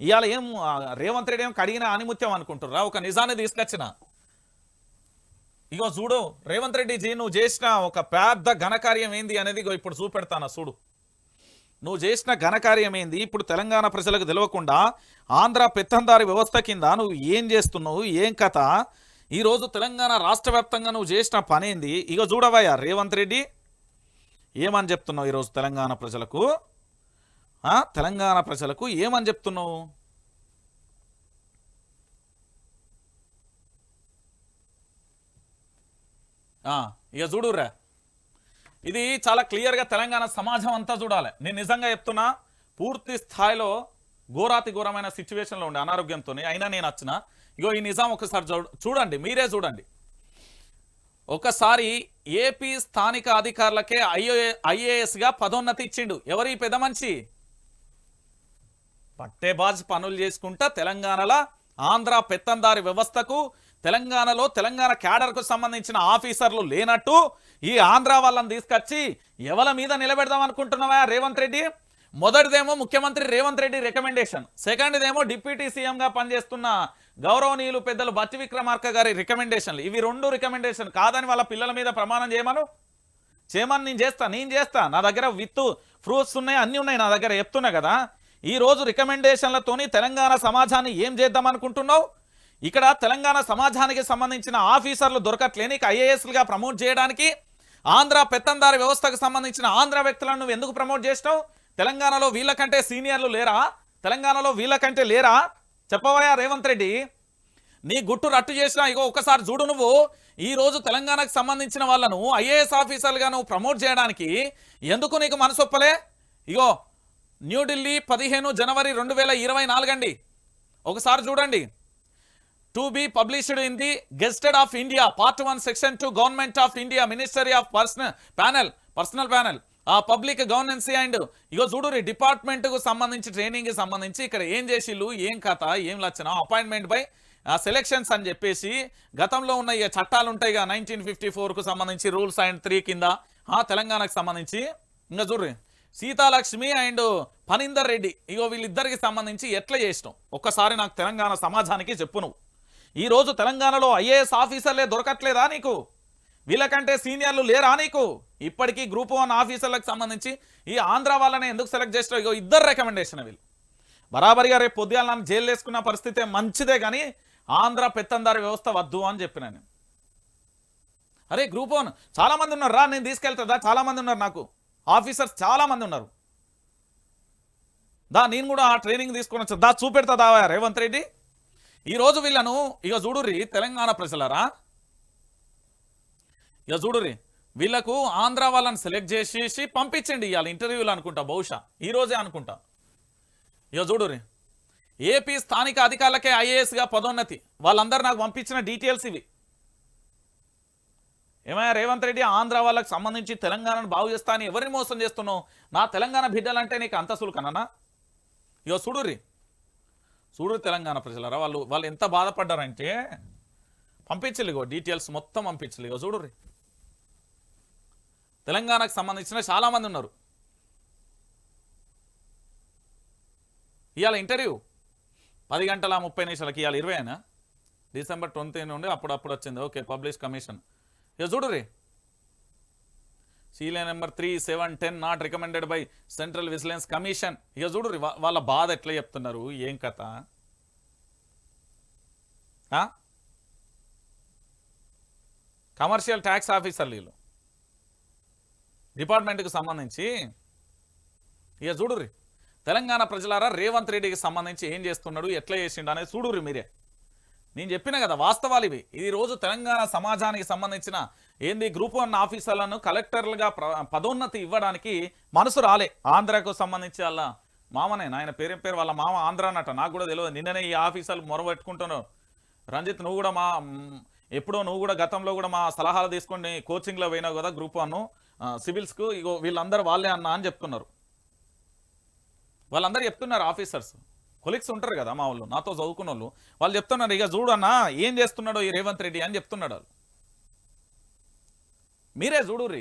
ఇవాళ ఏం రేవంత్ రెడ్డి ఏం కడిగిన ఆనిముత్యం అనుకుంటుర్రా? ఒక నిజాన్ని తీసుకొచ్చిన. ఇగో చూడు రేవంత్ రెడ్డి జీ నువ్వు చేసిన ఒక పెద్ద ఘనకార్యం ఏంది అనేది ఇగో ఇప్పుడు చూపెడతానా చూడు. నువ్వు చేసిన ఘనకార్యం ఏంది? ఇప్పుడు తెలంగాణ ప్రజలకు తెలియకుండా ఆంధ్ర పెత్తందారి వ్యవస్థ కింద నువ్వు ఏం చేస్తున్నావు? ఏం కథ? ఈరోజు తెలంగాణ రాష్ట్ర వ్యాప్తంగా నువ్వు చేసిన పనేంది? ఇక చూడవయ్యా రేవంత్ రెడ్డి ఏమని చెప్తున్నావు ఈరోజు తెలంగాణ ప్రజలకు? తెలంగాణ ప్రజలకు ఏమని చెప్తున్నావు? ఆ, ఇక చూడురా ఇది చాలా క్లియర్గా తెలంగాణ సమాజం అంతా చూడాలి. నేను నిజంగా చెప్తున్నా పూర్తి స్థాయిలో ఘోరాతి ఘోరమైన సిచ్యువేషన్లో ఉండే అనారోగ్యంతో అయినా నేను వచ్చిన ఇగో ఈ నిజాం ఒకసారి చూడండి మీరే చూడండి. ఒకసారి ఏపీ స్థానిక అధికారులకే ఐఏ ఐఏఎస్గా పదోన్నతి ఇచ్చిండు. ఎవరి పెద్ద మనిషి పట్టేబాజ్ పనులు చేసుకుంటా తెలంగాణలో ఆంధ్ర పెత్తందారి వ్యవస్థకు తెలంగాణలో తెలంగాణ క్యాడర్కు సంబంధించిన ఆఫీసర్లు లేనట్టు ఈ ఆంధ్ర వాళ్ళని తీసుకొచ్చి ఎవల మీద నిలబెడదాం అనుకుంటున్నావా రేవంత్ రెడ్డి? మొదటిదేమో ముఖ్యమంత్రి రేవంత్ రెడ్డి రికమెండేషన్. సెకండ్దేమో డిప్యూటీ సీఎంగా పనిచేస్తున్న గౌరవనీయులు పెద్దలు బట్టి విక్రమార్క గారి రికమెండేషన్లు. ఇవి రెండు రికమెండేషన్ కాదని వాళ్ళ పిల్లల మీద ప్రమాణం చేయమను? చేయమని నేను చేస్తా నేను చేస్తా. నా దగ్గర విత్ ఫ్రూట్స్ ఉన్నాయి అన్నీ ఉన్నాయి నా దగ్గర చెప్తున్నా కదా. ఈ రోజు రికమెండేషన్లతోని తెలంగాణ సమాజాన్ని ఏం చేద్దాం అనుకుంటున్నావు ఇక్కడ తెలంగాణ సమాజానికి సంబంధించిన ఆఫీసర్లు దొరకట్లే నీకు ఐఏఎస్లుగా ప్రమోట్ చేయడానికి ఆంధ్ర పెత్తందారి వ్యవస్థకు సంబంధించిన ఆంధ్ర వ్యక్తులను నువ్వు ఎందుకు ప్రమోట్ చేసినావు? తెలంగాణలో వీళ్ళకంటే సీనియర్లు లేరా? తెలంగాణలో వీళ్ళకంటే లేరా? చెప్పవయా రేవంత్ రెడ్డి నీ గుట్టు రట్టు చేసినా ఇగో ఒకసారి చూడు నువ్వు. ఈ రోజు తెలంగాణకు సంబంధించిన వాళ్ళను ఐఏఎస్ ఆఫీసర్లుగా నువ్వు ప్రమోట్ చేయడానికి ఎందుకు నీకు మనసొప్పలే? ఇగో న్యూఢిల్లీ పదిహేను జనవరి రెండు వేల ఇరవై నాలుగండి. ఒకసారి చూడండి. To be published in the gazette of India part one section two government of India ministry of personnel panel personnel panel. ఆ పబ్లిక్ గవర్నెన్సీ అండ్ ఇగో చూడు డిపార్ట్మెంట్కు సంబంధించి ట్రైనింగ్కి సంబంధించి ఇక్కడ ఏం చేసిళ్ళు ఏం కథ ఏం లక్షణం అపాయింట్మెంట్ బై సెలెక్షన్స్ అని చెప్పేసి గతంలో ఉన్న ఈ చట్టాలు ఉంటాయి కదా నైన్టీన్ ఫిఫ్టీ కు సంబంధించి రూల్స్ అండ్ త్రీ కింద ఆ తెలంగాణకు సంబంధించి. ఇంకా చూడ్రి సీతాలక్ష్మి అండ్ పనిందర్ రెడ్డి. ఇగో వీళ్ళిద్దరికి సంబంధించి ఎట్లా చేసినావు? ఒక్కసారి నాకు తెలంగాణ సమాజానికి చెప్పు నువ్వు. ఈ రోజు తెలంగాణలో ఐఏఎస్ ఆఫీసర్లే దొరకట్లేదా నీకు? వీళ్ళకంటే సీనియర్లు లేరా నీకు? ఇప్పటికీ గ్రూప్ వన్ ఆఫీసర్లకు సంబంధించి ఈ ఆంధ్ర వాళ్ళని ఎందుకు సెలెక్ట్ చేసినావు? ఇగో ఇద్దరు రికమెండేషన్ వీళ్ళు. బరాబరిగా రేపు పొద్దున్న నన్ను జైలు వేసుకున్న పరిస్థితి మంచిదే కానీ ఆంధ్ర పెత్తందారి వ్యవస్థ వద్దు అని చెప్పిన నేను. అరే గ్రూప్ వన్ చాలా మంది ఉన్నారు రా నేను తీసుకెళ్తుందా? చాలా మంది ఉన్నారు నాకు. ఆఫీసర్స్ చాలా మంది ఉన్నారు. దా నేను కూడా ఆ ట్రైనింగ్ తీసుకొని వచ్చా. దా చూపెడతా దావా రేవంత్ రెడ్డి. ఈ రోజు వీళ్ళను ఇక చూడుర్రి తెలంగాణ ప్రజలరా. ఇక చూడుర్రి వీళ్ళకు ఆంధ్ర వాళ్ళని సెలెక్ట్ చేసేసి పంపించండి ఇవాళ ఇంటర్వ్యూలు అనుకుంటా బహుశా. ఈ రోజే అనుకుంటా. ఇక చూడుర్రి ఏపీ స్థానిక అధికారులకే ఐఏఎస్గా పదోన్నతి. వాళ్ళందరూ నాకు పంపించిన డీటెయిల్స్ ఇవి. ఏమయ్యా రేవంత్ రెడ్డి ఆంధ్ర వాళ్ళకి సంబంధించి తెలంగాణను బాగు చేస్తా అని ఎవరిని మోసం చేస్తున్నావు? నా తెలంగాణ బిడ్డలంటే నీకు అంత సులుకనన్నా ఇగో చూడుర్రి. చూడు తెలంగాణ ప్రజలరా వాళ్ళు వాళ్ళు ఎంత బాధపడ్డారంటే పంపించలే ఇగో డీటెయిల్స్ మొత్తం పంపించలే. ఇగో చూడుర్రి. తెలంగాణకు సంబంధించిన చాలా మంది ఉన్నారు. ఇవాళ ఇంటర్వ్యూ పది గంటల ముప్పై నిమిషాలకి ఇవాళ అయినా డిసెంబర్ ట్వంటీ నుండి అప్పుడప్పుడు వచ్చింది. Okay publish commission. ఇక చూడుర్రీ. సీలే number three seven ten not recommended by central vigilance commission. ఇక చూడుర్రి వాళ్ళ బాధ ఎట్లా చెప్తున్నారు? ఏం కథ? కమర్షియల్ ట్యాక్స్ ఆఫీసర్లు వీళ్ళు. డిపార్ట్మెంట్కి సంబంధించి. ఇక చూడుర్రి తెలంగాణ ప్రజలారా రేవంత్ రెడ్డికి సంబంధించి ఏం చేస్తున్నాడు ఎట్లా చేసిండు అనేది చూడుర్రి మీరే. నేను చెప్పిన కదా వాస్తవాలు ఇవి. ఈ రోజు తెలంగాణ సమాజానికి సంబంధించిన ఏంది గ్రూప్ వన్ ఆఫీసర్లను కలెక్టర్లుగా పదోన్నతి ఇవ్వడానికి మనసు రాలే. ఆంధ్రకు సంబంధించి వాళ్ళ మామనే ఆయన పేరేం పేరు వాళ్ళ మామ ఆంధ్ర అన్నట నాకు కూడా తెలియదు నిన్ననే ఈ ఆఫీసర్లు మొరబెట్టుకుంటున్నావు రంజిత్ నువ్వు కూడా మా ఎప్పుడో నువ్వు కూడా గతంలో కూడా మా సలహాలు తీసుకొని కోచింగ్లో పోయినావు కదా గ్రూప్ వన్. సివిల్స్కు ఇగో వీళ్ళందరూ వాళ్ళే అన్నా అని చెప్తున్నారు. వాళ్ళందరూ చెప్తున్నారు ఆఫీసర్స్. కొలిక్స్ ఉంటారు కదా మా వాళ్ళు నాతో చదువుకున్న వాళ్ళు వాళ్ళు చెప్తున్నారు ఇక చూడన్నా ఏం చేస్తున్నాడో ఈ రేవంత్ రెడ్డి అని చెప్తున్నాడు వాళ్ళు. మీరే చూడుర్రి.